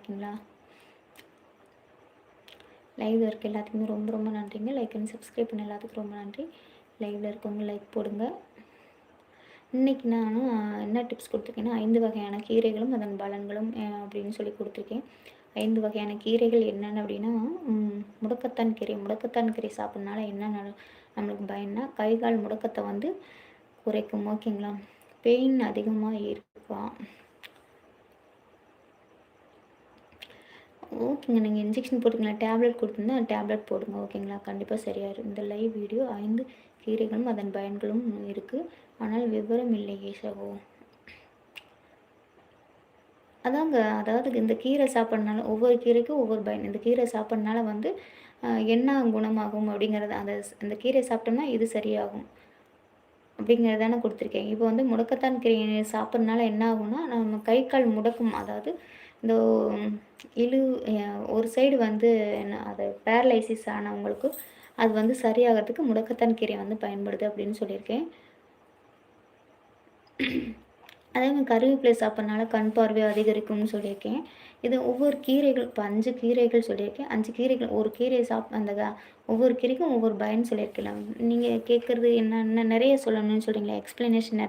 ஓகேங்களா லைவில் இருக்க எல்லாத்துக்குமே ரொம்ப ரொம்ப நன்றிங்க. லைக் அண்ட் சப்ஸ்கிரைப் பண்ண எல்லாத்துக்கும் ரொம்ப நன்றி. லைவில் இருக்கவங்க லைக் போடுங்க. இன்றைக்கி நான் என்ன டிப்ஸ் கொடுத்துருக்கேன்னா ஐந்து வகையான கீரைகளும் அதன் பலன்களும் அப்படின்னு சொல்லி கொடுத்துருக்கேன். ஐந்து வகையான கீரைகள் என்னென்ன அப்படின்னா முடக்கத்தான் கீரை. முடக்கத்தான் கீரை சாப்பிட்றதுனால என்ன நம்மளுக்கு பயன்னா கை கால் முடக்கத்தை வந்து குறைக்கும். ஓகேங்களா பெயின் அதிகமாக இருக்கும் ஓகேங்க. நீங்கள் இன்ஜெக்ஷன் போட்டுங்களா? டேப்லெட் கொடுத்துருந்தா டேப்லெட் போடுங்க. ஓகேங்களா? கண்டிப்பாக சரியாயிரும் இந்த லைவ் வீடியோ ஐந்து கீரைகளும் அதன் பயன்களும் இருக்குது ஆனால் விவரம் இல்லையே சகோ. அதாங்க அதாவது இந்த கீரை சாப்பிட்றதுனால ஒவ்வொரு கீரைக்கும் ஒவ்வொரு பயன். இந்த கீரை சாப்பிட்றனால வந்து என்ன குணமாகும் அப்படிங்கிறது அந்த அந்த கீரை சாப்பிட்டோம்னா இது சரியாகும். அப்படிங்கிறதான கொடுத்துருக்கேன். இப்போ வந்து முடக்கத்தான் கீரை சாப்பிட்றதுனால என்ன ஆகும்னா நம்ம கை கால் முடக்கும். அதாவது இந்த இழு ஒரு சைடு வந்து என்ன அது பேரலைசிஸ் ஆனவங்களுக்கு அது வந்து சரியாகிறதுக்கு முடக்கத்தான் கீரை வந்து பயன்படுது அப்படின்னு சொல்லியிருக்கேன். அதே மாதிரி கருவேப்பிலை சாப்பிட்றனால கண் பார்வை அதிகரிக்கும்னு சொல்லியிருக்கேன். இது ஒவ்வொரு கீரைகள் இப்போ அஞ்சு கீரைகள் சொல்லியிருக்கேன். அஞ்சு கீரைகள் ஒரு கீரையை சாப் அந்த ஒவ்வொரு கீரைக்கும் ஒவ்வொரு பயன் சொல்லியிருக்கலாம் நீங்கள் கேட்குறது என்னென்ன நிறைய சொல்லணும்னு சொல்கிறீங்களா எக்ஸ்ப்ளனேஷன் நிறைய